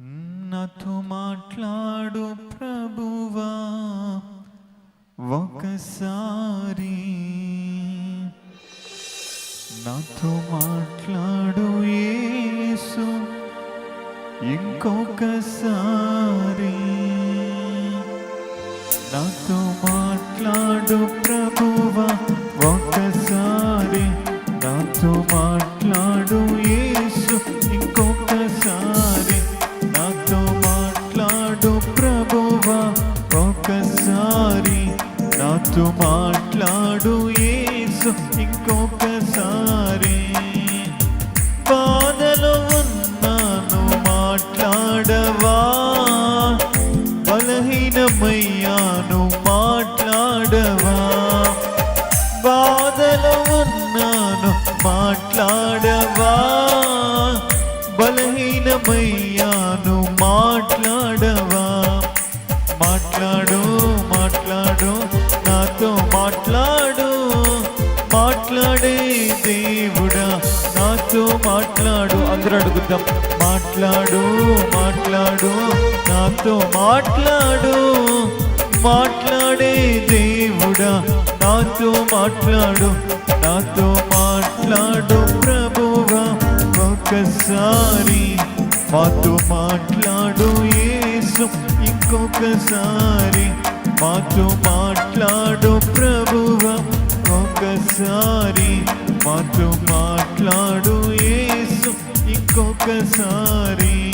నాతో మాట్లాడు ప్రభువా ఒకసారి నాతో మాట్లాడు యేసు ఇంకొకసారి. నాతో మాట్లాడు ప్రభువా ఒకసారి నాతో మాట్లాడు ప్రభువా ఒకసారి నాతో మాట్లాడు ఏసు ఇంకొకసారి. నాతో మాట్లాడు మాట్లాడే దేవుడా. నాతో మాట్లాడు. అందరూ అడుగుదాం. మాట్లాడు మాట్లాడు నాతో మాట్లాడు మాట్లాడే దేవుడా. నాతో మాట్లాడు నాతో మాట్లాడు ప్రభువా. ఒకసారి మాతో మాట్లాడు ఏసు ఇంకొకసారి మాతో మాట్లాడు ప్రభువ ఒకసారి మాతో మాట్లాడు ఏసు ఇంకొకసారి.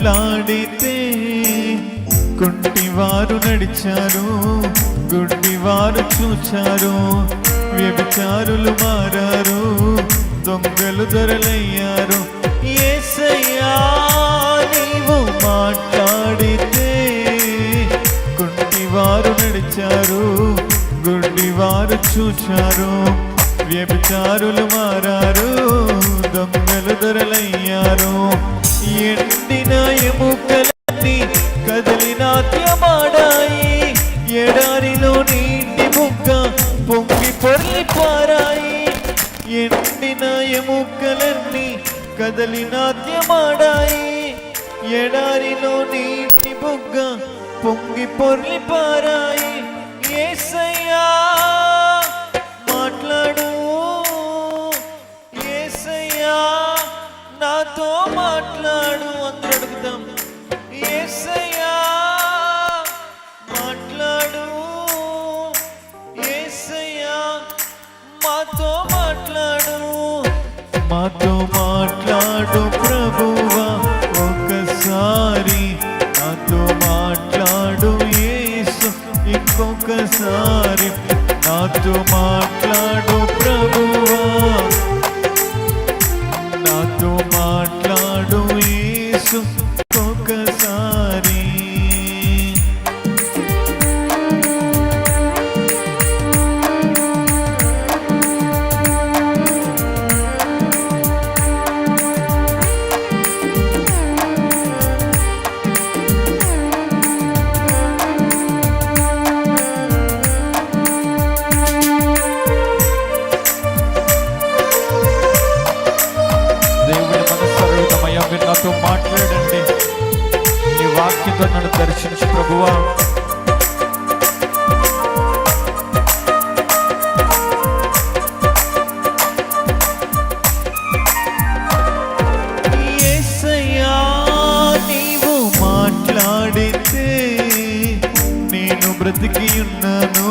మాట్లాడితే కుంటివారు నడిచారు గుడ్డివారు చూచారు వ్యభిచారులు మారారు దొంగలు దొరలయ్యారు. యేసయ్యా నీవు మాట్లాడితే కుంటివారు నడిచారు గుడ్డివారు చూచారు వ్యభిచారులు మారారు దొంగలు దొరలయ్యారు. ఎండిన ఎముకలన్నీ కదిలి నాట్యమాడాయి. ఎడారిలో నీటి బుగ్గ పొంగి పొర్లి పారాయి ఎండిన ఎముకలన్నీ కదలి నాట్యమాడాయి. ఎడారిలో నీటి బుగ్గ పొంగి పొర్లి పారాయి ఏసయ్యా! ఇంకొకసారి నాతో మాట్లాడు ప్రభువా. నాతో మాట్లాడు యేసు. నాతో మాట్లాడండి. నీ వాక్యంతో నన్ను దర్శించు ప్రభువా. నీవు నేను బ్రతికి ఉన్నాను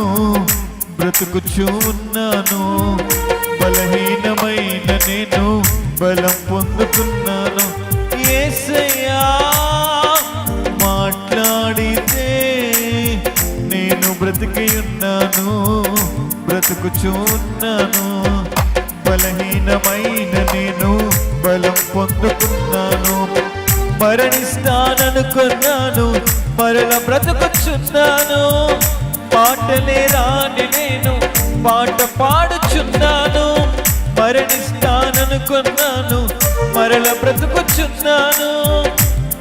బ్రతుకుచూ ఉన్నాను బలహీనమైన నేను బలం పొందుకున్నాను ఏసయ్యా మాట్లాడితే నేను బ్రతికి ఉన్నాను బ్రతుకుచున్నాను. బలహీనమైన నేను బలం పొందుకున్నాను. మరణిస్తాననుకున్నాను మరల బ్రతుకుచున్నాను. పాటలే రాని నేను పాట పాడుచున్నాను. మరణిస్తాననుకున్నాను మరల బ్రతుకుచున్నాను.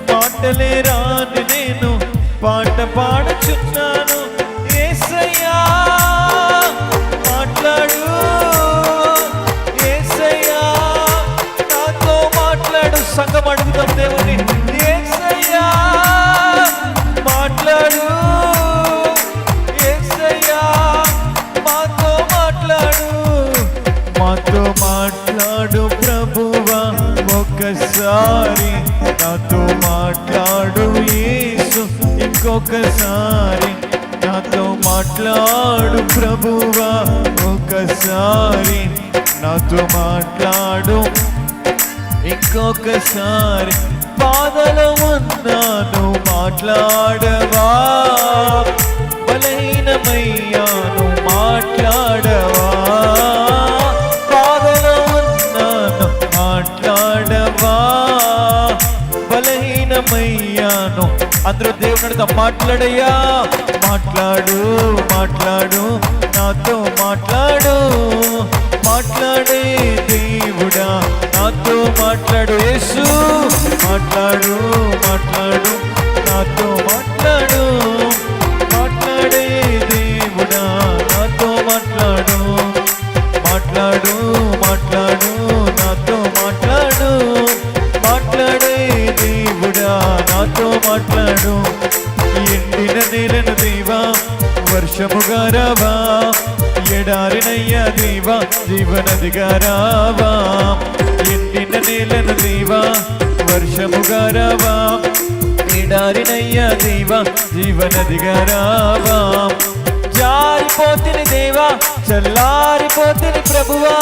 పాటలే రాని నేను పాట పాడుచున్నాను. ఒకసారి నాతో మాట్లాడు ప్రభువా ఒకసారి నాతో మాట్లాడు. ఇంకొకసారి బాధలో ఉన్నాను మాట్లాడవా? బలహీనమయ్యా అందరూ దేవునితో మాట్లాడయ్యా. మాట్లాడు మాట్లాడు నాతో మాట్లాడు. మాట్లాడే దేవుడా నాతో మాట్లాడు యేసు. మాట్లాడు మాట్లాడు నాతో మాట్లాడు. మాట్లాడే దేవుడా నాతో మాట్లాడు. మాట్లాడు మాట్లాడు వర్షముగా రావా ఎడారినయ్యా దేవా జీవనదిగా రావా ఎండిన నేలను దేవా వర్షముగా రావా ఎడారినయ్యా దేవా జీవనదిగా రావా జారిపోతిని దేవా చల్లారిపోతిని ప్రభువా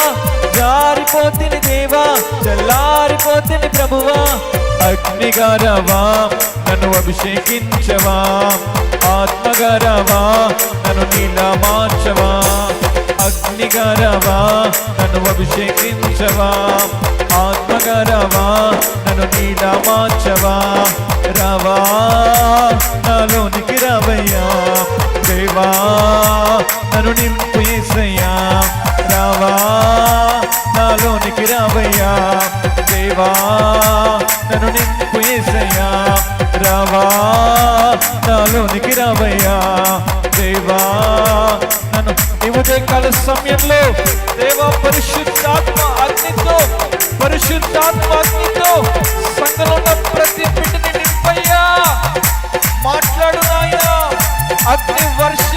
జారిపోతిని దేవా చల్లారిపోతిని ప్రభువా అగ్నిగరవా? నన్ను అభిషేకించవా? ఆత్మగరవా? నన్ను నీలా మార్చవా? అగ్నిగరవా? నన్ను అభిషేకించవా? ఆత్మగరవా? నన్ను నీలా మార్చవా? రవా నాలోనికి రవయ్యా. దేవా నన్ను నింపు ఏసయ్యా. రావా నాలోనికి రావయ్యా. దేవా రావా నాలోనికి రావయ్యా దేవా నన్ను ఇవతే కాల సమయంలో దేవా పరిశుద్ధాత్మ అగ్నితో పరిశుద్ధాత్మ అగ్నితో సంఘంలో ప్రతి బిడ్డని నింపయ్యా. మాట్లాడు నాయన అగ్ని వర్ష